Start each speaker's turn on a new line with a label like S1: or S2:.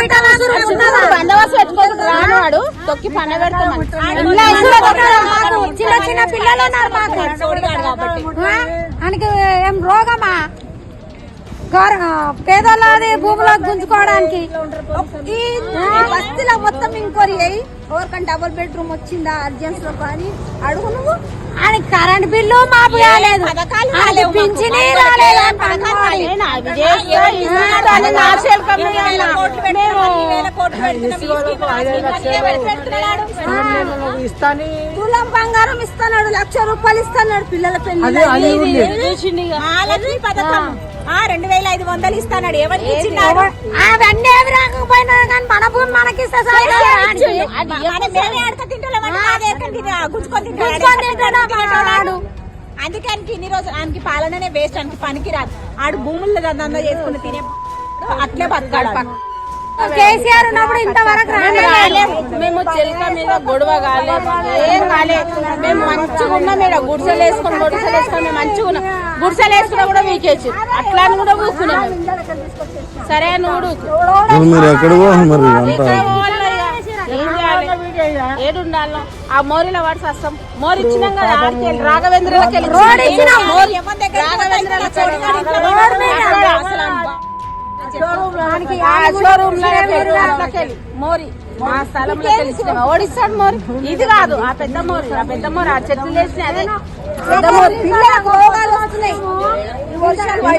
S1: బందోబస్తు పెట్టుకోకుండా రానివాడు తొక్కి పన్న పెడతామని.
S2: చిన్న చిన్న పిల్లలు ఉన్నారు మాకు? ఆయనకి ఏం రోగమా? పేదోళ్ళది భూములకు గుంజుకోవడానికి.
S3: ఈ బస్తీలో మొత్తం ఇంక్వైరీ అయ్యి ఎవరికైనా డబుల్ బెడ్రూమ్ వచ్చిందా? అర్జెన్స్లో కానీ అడుగు నువ్వు.
S2: ఆయన కరెంట్ బిల్లు మాపు కాలేదు. పింఛనీ రాలేదు.
S4: ఇస్తాని.
S3: తులం బంగారం ఇస్తున్నాడు లక్ష రూపాయలు ఇస్తున్నాడు పిల్లల పెళ్ళి పథకం. రెండు వేల ఐదు వందలు ఇస్తున్నాడు. ఎవరికి ఇచ్చినాడు
S2: అవన్నీ ఏమి రాకపోయినా కానీ మన భూమి మనకిస్తే చాలు కదా ఆయనకి.
S3: మనం మేమే అడక తింటున్నామంటే మాదే ఎక్కడ తింటా గుంజుకొని తింటాడు. అందుకే ఆయనకి ఇన్ని రోజులు ఆయనకి పాలననే వేస్ట్ ఆయనకి పనికి రాదు. ఆడు భూముల్లో దందా చేసుకుని తినే అట్లే బతకాడు.
S2: కేసీఆర్ ఉన్నప్పుడు ఇంతవరకు
S1: మేము చెలక మీద గొడవ కాలేదు ఏం కాలేదు మేము మంచిగా ఉన్నాం ఇక్కడ. గుడిసెలు వేసుకొని గుడిసెలు వేసుకొని మేము మంచిగా ఉన్నాం. గుడిసెలు వేసుకున్నా కూడా వీకేసి అట్లా అని కూడా ఊకున్నాం సరే అని కూడా చేయాలి? ఏడు ఉండాలో ఆ మోరిలో వాడు సస్తాం మోరి ఇచ్చినాం కదా. రాఘవేంద్రలకి. మోరి. రాఘవేంద్రలకి మా స్థలంలో తెలిసిన ఓడిస్తాడు మోరి. ఇది కాదు ఆ పెద్ద మోరి ఆ పెద్ద మోరి ఆ చెట్లు వేసిన అదే. పెద్ద మోరి